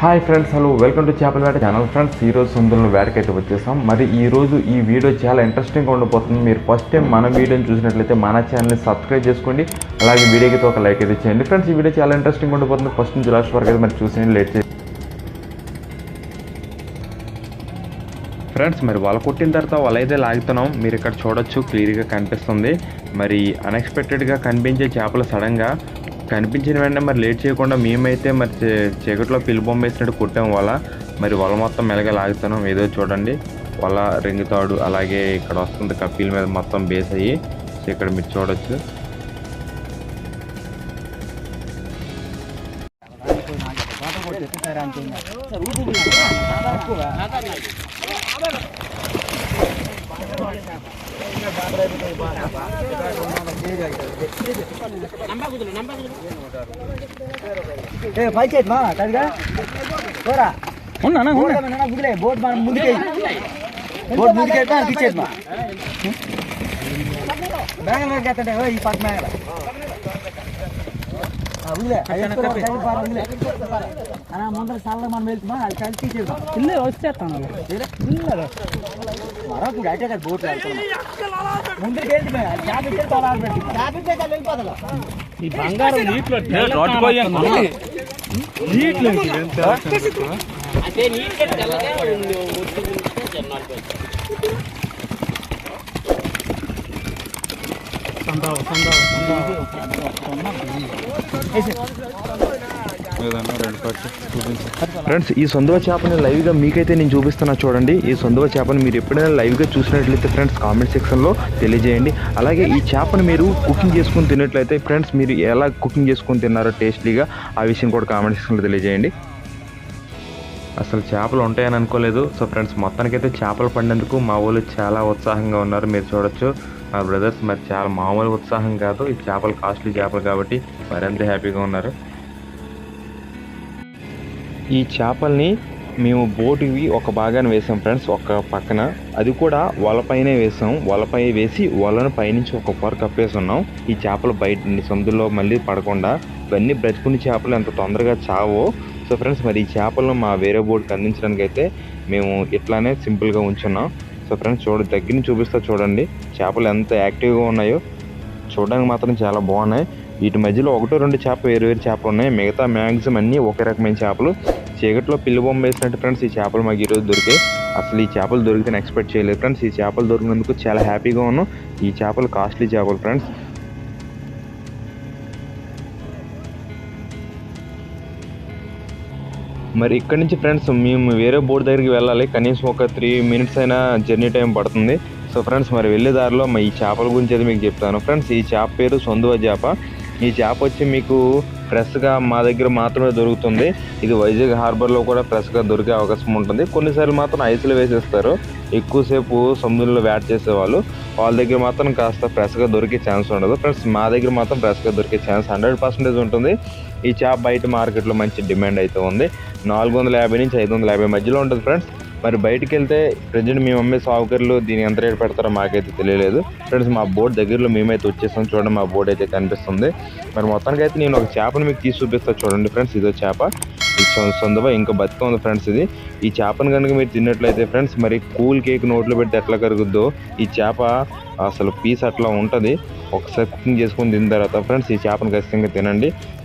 Hi friends hello. Welcome to చేపల వేట channel. Friends ఈరోజు రోజు వేటకైతే వచ్చేసాం. మరి ఈ రోజు ఈ వీడియో చాలా ఇంట్రెస్టింగ్గా ఉండబోతుంది. మీరు ఫస్ట్ టైం మన వీడియోని చూసినట్లయితే మన ఛానల్ని సబ్స్క్రైబ్ చేసుకోండి. అలాగే వీడియోకి ఒక లైక్ అయితే చేయండి. ఫ్రెండ్స్ ఈ వీడియో చాలా ఇంట్రెస్టింగ్ ఉండబోతుంది. ఫస్ట్ నుంచి లాస్ట్ వరకు అయితే మరి చూసి లేట్ చేయండి ఫ్రెండ్స్ మరి వల కొట్టిన తర్వాత వల అయితే లాగుతున్నాం. మీరు ఇక్కడ చూడొచ్చు క్లియర్గా కనిపిస్తుంది. మరి అన్ఎక్స్పెక్టెడ్గా కనిపించే చేపలు సడన్గా కనిపించిన వెంటనే మరి లేట్ చేయకుండా మేమైతే మరి చీకట్లో పిల్లి బొమ్మ వేసినట్టు కొట్టాం వల మరి వల మొత్తం మెలగా లాగుతున్నాం. ఏదో చూడండి. వల రింగుతాడు అలాగే ఇక్కడ వస్తుంది కప్పీల మీద మొత్తం బేస్ అయ్యి. సో ఇక్కడ మీరు చూడొచ్చు. పైచేది మా కడిగా పోరా ఉన్నా ముదిలే బోట్ మనం ముందుకే బోట్ ముందుకే ఇచ్చేది మా ಇಲ್ಲ ನಾನು ಮುಂದೆ ಸಾಲ ಮಾಡಿ ಮೇಲ್ತು ಅಲ್ಲಿ ಕಳ್ಸಿ ಇಲ್ಲೇ ವಸ್ತು ಆತನಲ್ಲ ಇಲ್ಲ ಮರಕ್ಕೆ ಗೈಟಾಗ ಬೋಟ್ ಮುಂದೆ ಹೇಳ್ತೀನಿ ಜಾಬಿ ಸಾಲ ಆಗ್ಬೇಕು ಜಾಬಿ ಬೇಕಲ್ಲಿ ಹೇಳ್ಬೋದಲ್ಲ ಈ ಬಂಗಾರ ನೀಟ್ಲು ಡಾಟ್ ಬಾಯ್ ನೀಟ್ಲು ಅದೇ ನೀಟ್ಗೆ ತೆಲ್ಲದೆ ಒಂದು ಒತ್ತು ಜನ ಸಂಭವ ಸಂಭವ ಸಂಭವ ఫ్రెండ్స్ ఈ సొందవ చేపని లైవ్గా మీకైతే నేను చూపిస్తున్నా చూడండి. ఈ సొందవ చేపని మీరు ఎప్పుడైనా లైవ్గా చూసినట్లయితే ఫ్రెండ్స్ కామెంట్ సెక్షన్లో తెలియజేయండి. అలాగే ఈ చేపను మీరు కుకింగ్ చేసుకుని తిన్నట్లయితే ఫ్రెండ్స్ మీరు ఎలా కుకింగ్ చేసుకుని తిన్నారో టేస్టీగా ఆ విషయం కూడా కామెంట్ సెక్షన్లో తెలియజేయండి. అసలు చేపలు ఉంటాయని అనుకోలేదు. సో ఫ్రెండ్స్ మొత్తానికైతే చేపలు పడినందుకు మా వాళ్ళు చాలా ఉత్సాహంగా ఉన్నారు. మీరు చూడొచ్చు. ఆ బ్రదర్స్ మరి చాలా మామూలు ఉత్సాహం కాదు. ఈ చేపలు కాస్ట్లీ చేపలు కాబట్టి మరింత హ్యాపీగా ఉన్నారు. ఈ చేపల్ని మేము బోటువి ఒక భాగాన్ని వేసాం ఫ్రెండ్స్ ఒక పక్కన. అది కూడా వలపైనే వేసాం. వలపై వేసి వలను పైనుంచి ఒక పొర కప్పేసున్నాం. ఈ చేపలు బయట సొందులో మళ్ళీ పడకుండా ఇవన్నీ బ్రతుకుని చేపలు ఎంత తొందరగా చావో. సో ఫ్రెండ్స్ మరి ఈ చేపలను మా వేరే బోర్డుకి అందించడానికి అయితే మేము ఇట్లానే సింపుల్గా ఉంచున్నాం. So friends. చూడ దగ్గర నుంచి చూపిస్తా చూడండి. చేపలు ఎంత యాక్టివ్గా ఉన్నాయో. చూడడానికి మాత్రం చాలా బాగున్నాయి. వీటి మధ్యలో ఒకటో రెండు చేప వేరు వేరు చేపలు ఉన్నాయి. మిగతా మ్యాక్సిమం అన్నీ ఒకే రకమైన చేపలు. చీకట్లో పిల్లి బొమ్మ వేసినట్టు ఫ్రెండ్స్ ఈ చేపలు మాకు ఈరోజు దొరికాయి. అసలు ఈ చేపలు దొరికితే ఎక్స్పెక్ట్ చేయలేదు ఫ్రెండ్స్. ఈ చేపలు దొరికినందుకు చాలా హ్యాపీగా ఉన్నాం. ఈ చేపలు కాస్ట్లీ చేపలు ఫ్రెండ్స్. మరి ఇక్కడ నుంచి ఫ్రెండ్స్ మేము వేరే బోర్డు దగ్గరికి వెళ్ళాలి. కనీసం ఒక త్రీ మినిట్స్ అయినా జర్నీ టైం పడుతుంది. సో ఫ్రెండ్స్ మరి వెళ్ళే దారిలో మా ఈ చేపల గురించి అయితే మీకు చెప్తాను. ఫ్రెండ్స్ ఈ చేప పేరు సొందువ చేప. ఈ చేప వచ్చి మీకు ఫ్రెష్గా మా దగ్గర మాత్రమే దొరుకుతుంది. ఇది వైజాగ్ హార్బర్లో కూడా ఫ్రెష్గా దొరికే అవకాశం ఉంటుంది. కొన్నిసార్లు మాత్రం ఐస్లో వేసేస్తారు. ఎక్కువసేపు సముద్రంలో వేట చేసేవాళ్ళు. వాళ్ళ దగ్గర మాత్రం కాస్త ఫ్రెష్గా దొరికే ఛాన్స్ ఉండదు. ఫ్రెండ్స్ మా దగ్గర మాత్రం ఫ్రెష్గా దొరికే ఛాన్స్ హండ్రెడ్ పర్సెంటేజ్ ఉంటుంది. ఈ చేప బయట మార్కెట్లో మంచి డిమాండ్ అయితే ఉంది. నాలుగు వందల యాభై నుంచి ఐదు వందల యాభై మధ్యలో ఉంటుంది ఫ్రెండ్స్. మరి బయటికి వెళ్తే ప్రజెంట్ మేము అమ్మే సాగుకర్లు దీని ఎంత రేటు పెడతారో మాకైతే తెలియలేదు. ఫ్రెండ్స్ మా బోట్ దగ్గరలో మేమైతే వచ్చేసాం చూడండి మా బోట్ అయితే కనిపిస్తుంది. మరి మొత్తానికి అయితే నేను ఒక చేపను మీకు తీసి చూపిస్తా చూడండి ఫ్రెండ్స్ ఇదో చేప. ఇది ఇంకా బతిక ఉంది ఫ్రెండ్స్ ఇది. ఈ చేపను కనుక మీరు తిన్నట్లయితే ఫ్రెండ్స్ మరి కూల్ కేక్ నోట్లో పెడితే ఎట్లా కరుగుద్దో ఈ చేప అసలు పీస్ అట్లా ఉంటుంది. ఒకసారి కుకింగ్ చేసుకొని తిన్న తర్వాత ఫ్రెండ్స్ ఈ చేపను ఖచ్చితంగా తినండి.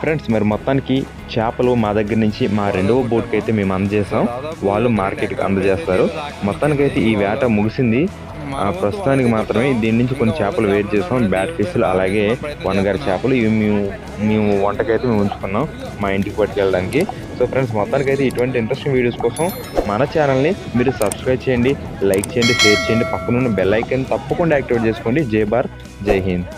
ఫ్రెండ్స్ మరి మొత్తానికి చేపలు మా దగ్గర నుంచి మా రెండవ బోట్కి అయితే మేము అందజేస్తాం వాళ్ళు మార్కెట్కి అందజేస్తారు. మొత్తానికైతే ఈ వేట ముగిసింది. ప్రస్తుతానికి మాత్రమే దీని నుంచి కొన్ని చేపలు వెయిట్ చేస్తాం బ్యాట్ ఫిష్లు అలాగే వనగారి చేపలు ఇవి మేము మేము వంటకైతే మేము ఉంచుకున్నాం మా ఇంటికి పట్టుకెళ్ళడానికి. సో ఫ్రెండ్స్ మొత్తానికైతే ఇటువంటి ఇంట్రెస్టింగ్ వీడియోస్ కోసం మన ఛానల్ని మీరు సబ్స్క్రైబ్ చేయండి లైక్ చేయండి షేర్ చేయండి. పక్కనున్న బెల్ ఐకన్ తప్పకుండా యాక్టివేట్ చేసుకోండి. జై బార్ జై హింద్.